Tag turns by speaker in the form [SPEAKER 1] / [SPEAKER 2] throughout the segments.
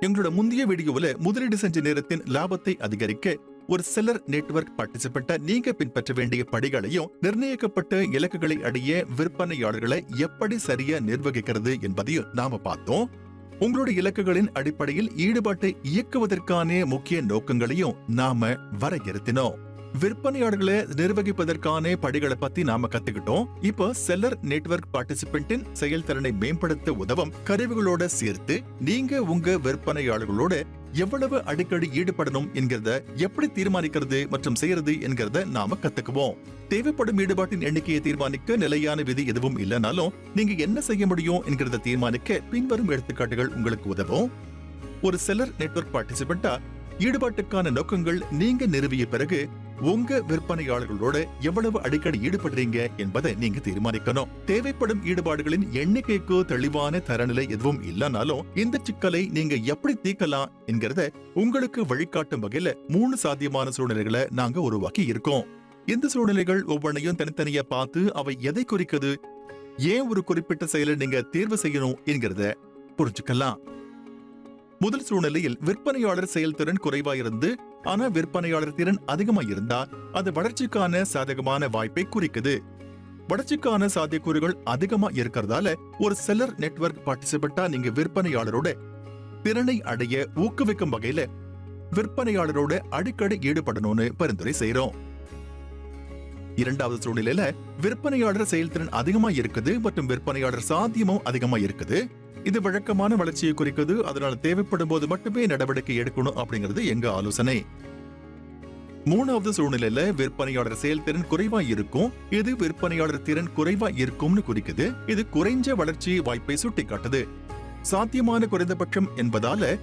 [SPEAKER 1] எங்களோட முந்தைய வீடியோவுல முதலீடு செஞ்ச நேரத்தின் லாபத்தை அதிகரிக்க ஒரு செல்லர் நெட்வொர்க் பார்ட்டிசிபெண்ட நீங்க பின்பற்ற வேண்டிய படிகளையும் நிர்ணயிக்கப்பட்ட இலக்குகளை அடைய விற்பனையாளர்களை எப்படி சரியா நிர்வகிக்கிறது என்பதையும் நாம பார்த்தோம். உங்களுடைய இலக்குகளின் அடிப்படையில் ஈடுபாட்டை இயக்குவதற்கான முக்கிய நோக்கங்களையும் நாம வரையறுத்தினோம். விற்பனையாளர்களை நிர்வகிப்பதற்கான படிகளை பத்தி நாம கத்துக்கிட்டோம். இப்போ செல்லர் நெட்வொர்க் பார்ட்டிசிபென்ட்டின் செயல்திறனை மேம்படுத்த உதவும் கருவிகளோட சேர்த்து நீங்க உங்க விற்பனையாளர்களோட எவ்வளவு அடிக்கடி ஈடுபடணும் என்கிறத எப்படி தீர்மானிக்கிறது மற்றும் செய்யறது என்கிறத நாம கத்துக்குவோம். தேவைப்படும் ஈடுபாட்டின் எண்ணிக்கையை தீர்மானிக்க நிலையான விதி எதுவும் இல்லைனாலும் நீங்க என்ன செய்ய முடியும் என்கிறத தீர்மானிக்க பின்வரும் எடுத்துக்காட்டுகள் உங்களுக்கு உதவும். ஒரு செல்லர் நெட்வொர்க் பார்ட்டிசிபெண்டா ஈடுபாட்டுக்கான நோக்கங்கள் நீங்க நிறுவிய பிறகு உங்க விற்பனையாளர்களோட எவ்வளவு அடிக்கடி ஈடுபடுறீங்க என்பதை நீங்க தீர்மானிக்கணும். தேவைப்படும் ஈடுபாடுகளின் எண்ணிக்கைக்கு தெளிவான தரநிலை எதுவும் இல்லைனாலும் இந்த சிக்கலை நீங்க எப்படி தீர்க்கலாம் என்கிறத உங்களுக்கு வழிகாட்டும் வகையில மூணு சாத்தியமான சூழ்நிலைகளை நாங்க உருவாக்கி இருக்கோம். இந்த சூழ்நிலைகள் ஒவ்வொன்றையும் தனித்தனியா பார்த்து அவை எதை குறிக்குது ஏன் ஒரு குறிப்பிட்ட செயலை நீங்க தேர்வு செய்யணும் என்கிறத புரிஞ்சுக்கலாம். முதல் சூழ்நிலையில் விற்பனையாளர் செயல்திறன் குறைவா இருந்து ஆனா விற்பனையாளர் திறன் அதிகமா இருந்தா அது வளர்ச்சிக்கான சாதகமான வாய்ப்பை குறிக்குது. வளர்ச்சிக்கான சாத்தியக்கூறுகள் அதிகமா இருக்கிறதால ஒரு செல்லர் நெட்வொர்க் பார்ட்டிசிபெண்டா நீங்க விற்பனையாளரோட திறனை அடைய ஊக்குவிக்கும் வகையில விற்பனையாளரோட அடிக்கடி ஈடுபடணும்னு பரிந்துரை செய்யறோம் இரண்டாவது சூழ்நிலையில விற்பனையாளர் செயல்திறன் அதிகமா இருக்குது மற்றும் விற்பனையாளர் சாத்தியமும் அதிகமா இருக்குது இது வழக்கமான வளர்ச்சியை குறிக்குது அதனால தேவைப்படும் போது மட்டுமே நடவடிக்கை எடுக்கணும் அப்படிங்கிறது எங்க ஆலோசனை. மூணாவது சூழ்நிலையில விற்பனையாளர் செயல்திறன் குறைவா இருக்கும். இது விற்பனையாளர் திறன் குறைவா இருக்கும்னு குறிக்குது. இது குறைஞ்ச வளர்ச்சி வாய்ப்பை சுட்டிக்காட்டுது. சாத்தியமான குறைந்தபட்சம் என்பதால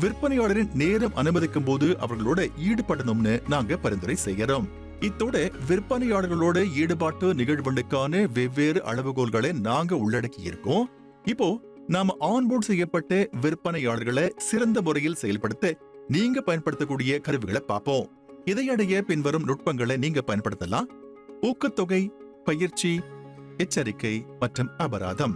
[SPEAKER 1] விற்பனையாளரின் நேரம் அனுமதிக்கும் போது அவர்களோட ஈடுபடணும்னு நாங்க பரிந்துரை செய்யறோம். இத்தோட விற்பனையாளர்களோட ஈடுபாட்டு நிகழ்வுகளுக்கான வெவ்வேறு அளவுகோல்களை நாங்க உள்ளடக்கி இருக்கோம் இப்போ நாம ஆன்போர்ட் செய்யப்பட்ட விற்பனையாளர்களை சிறந்த முறையில் செயல்படுத்த நீங்க பயன்படுத்தக்கூடிய கருவிகளை பார்ப்போம். இதையடைய பின்வரும் நுட்பங்களை நீங்க பயன்படுத்தலாம். ஊக்கத்தொகை பயிற்சி எச்சரிக்கை மற்றும் அபராதம்.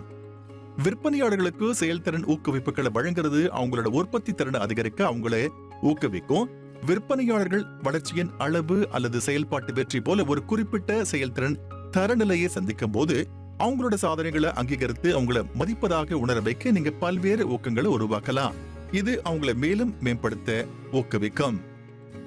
[SPEAKER 1] விற்பனையாளர்களுக்கு செயல்திறன் ஊக்குவிப்புகளை வழங்குறது அவங்களோட உற்பத்தி திறனை அதிகரிக்க அவங்கள ஊக்குவிக்கும். விற்பனையாளர்கள் வளர்ச்சியின் அளவு அல்லது செயல்பாட்டு வெற்றி போல ஒரு குறிப்பிட்ட செயல்திறன் தரநிலையை சந்திக்கும் போது அவங்களோட சாதனைகளை அங்கீகரித்து அவங்கள மதிப்பதாக உணர வைக்க நீங்க பல்வேறு ஊக்கங்களை உருவாக்கலாம். இது அவங்கள மேலும் மேம்படுத்த ஊக்குவிக்கும்.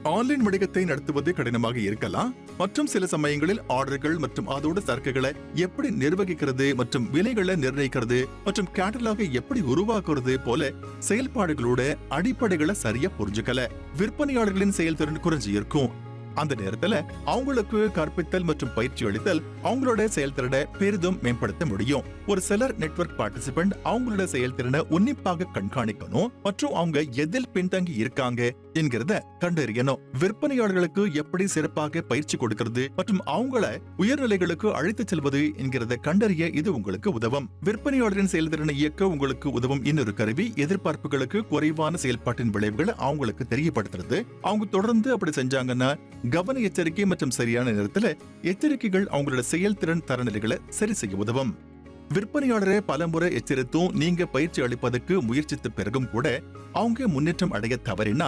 [SPEAKER 1] ஆன்லைன் வணிகத்தை நடத்துவது கடினமாக இருக்கலாம். மற்றும் சில சமயங்களில் ஆர்டர்கள் மற்றும் அதோட சரக்குகளை எப்படி நிர்வகிக்கிறது மற்றும் விலைகளை நிர்ணயிக்கிறது மற்றும் கேட்டலாக எப்படி உருவாக்குறது போல செயல்பாடுகளோட அடிப்படைகளை சரியா புரிஞ்சுக்கல. விற்பனையாளர்களின் செயல்திறன் குறைஞ்சு இருக்கும் அந்த நேரத்துல அவங்களுக்கு கற்பித்தல் மற்றும் பயிற்சி அளித்தல் அவங்களோட செயல்திறனை பெரிதும் மேம்படுத்த முடியும். ஒரு சிலர் நெட்வொர்க் பார்ட்டிசிபென்ட் அவங்களோட செயல்திறனை உன்னிப்பாக கண்காணிக்கணும் மற்றும் அவங்க எதில் பின்தங்கி இருக்காங்க என்கிறத கண்டறியணும். விற்பனையாளர்களுக்கு எப்படி சிறப்பாக பயிற்சி கொடுக்கிறது மற்றும் அவங்கள உயர்நிலைகளுக்கு அழைத்து செல்வது என்கிறத கண்டறிய இது உங்களுக்கு உதவும். விற்பனையாளரின் செயல்திறனை இயக்க உங்களுக்கு உதவும் இன்னொரு கருவி எதிர்பார்ப்புகளுக்கு குறைவான செயல்பாட்டின் விளைவுகளை அவங்களுக்கு தெரியப்படுத்துறது. அவங்க தொடர்ந்து அப்படி செஞ்சாங்கன்னா கவன எச்சரிக்கை மற்றும் சரியான நேரத்துல எச்சரிக்கைகள் அவங்களோட செயல்திறன் தரநிலைகளை சரி செய்ய உதவும். விற்பனையாளரை பலமுறை எச்சரித்தும் நீங்க பயிற்சி அளிப்பதற்கு முயற்சித்த பிறகும் கூட அவங்க முன்னேற்றம் அடைய தவறினா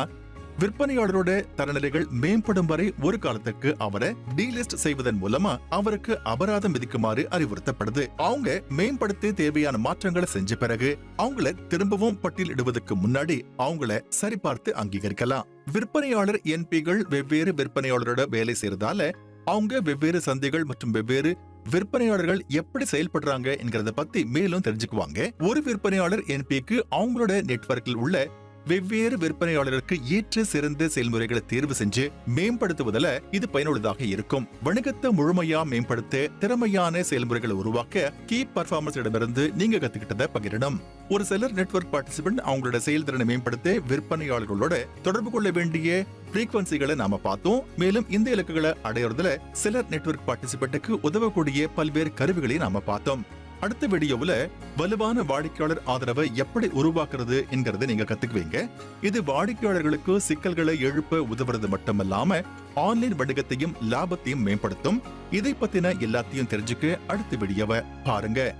[SPEAKER 1] விற்பனையாளரோட தரநிலைகள் மேம்படும் வரை ஒரு காலத்துக்கு அவரை டீலிஸ்ட் செய்வதன் மூலமா அவருக்கு அபராதம் விதிக்குமாறு அறிவுறுத்தப்படுது. அவங்க மேம்படுத்த தேவையான மாற்றங்களை செஞ்ச பிறகு அவங்கள திரும்பவும் பட்டியலிடுவதற்கு முன்னாடி அவங்கள சரிபார்த்து அங்கீகரிக்கலாம். விற்பனையாளர் என்பிகள் வெவ்வேறு விற்பனையாளரோட வேலை செய்யறதால அவங்க வெவ்வேறு சந்தைகள் மற்றும் வெவ்வேறு விற்பனையாளர்கள் எப்படி செயல்படுறாங்க என்கிறத பத்தி மேலும் தெரிஞ்சுக்குவாங்க. ஒரு விற்பனையாளர் என்பிக்கு அவங்களோட நெட்வொர்க்கில் உள்ள வெவ்வேறு விற்பனையாளருக்கு ஏற்ற சிறந்த செயல்முறைகளை தேர்வு செஞ்சு மேம்படுத்துவதில் இது பயனுள்ளதாக இருக்கும். வணிகத்தை முழுமையா மேம்படுத்த திறமையான செயல்முறைகளை உருவாக்க கீ பர்ஃபார்மன்ஸ் இடமிருந்து நீங்க கத்துக்கிட்டதை பகிரணும். ஒரு செல்லர் நெட்வொர்க் பார்ட்டிசிபென்ட் அவங்களோட செயல்திறனை மேம்படுத்த விற்பனையாளர்களோட தொடர்பு கொள்ள வேண்டிய ஃப்ரீக்வன்சிகளை நாம பார்த்தோம். மேலும் இந்த இலக்குகளை அடையறதுல செல்லர் நெட்வொர்க் பார்ட்டிசிபென்ட்டுக்கு உதவக்கூடிய பல்வேறு கருவிகளை நாம பார்த்தோம். அடுத்த வீடியோவில் வலுவான வாடிக்கையாளர் ஆதரவை எப்படி உருவாக்குறது என்கிறத நீங்க கத்துக்குவீங்க. இது வாடிக்கையாளர்களுக்கு சிக்கல்களை எழுப்ப உதவுறது மட்டுமல்லாம ஆன்லைன் வணிகத்தையும் லாபத்தையும் மேம்படுத்தும். இதை பத்தின எல்லாத்தையும் தெரிஞ்சுக்க அடுத்த வீடியோவை பாருங்க.